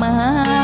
มา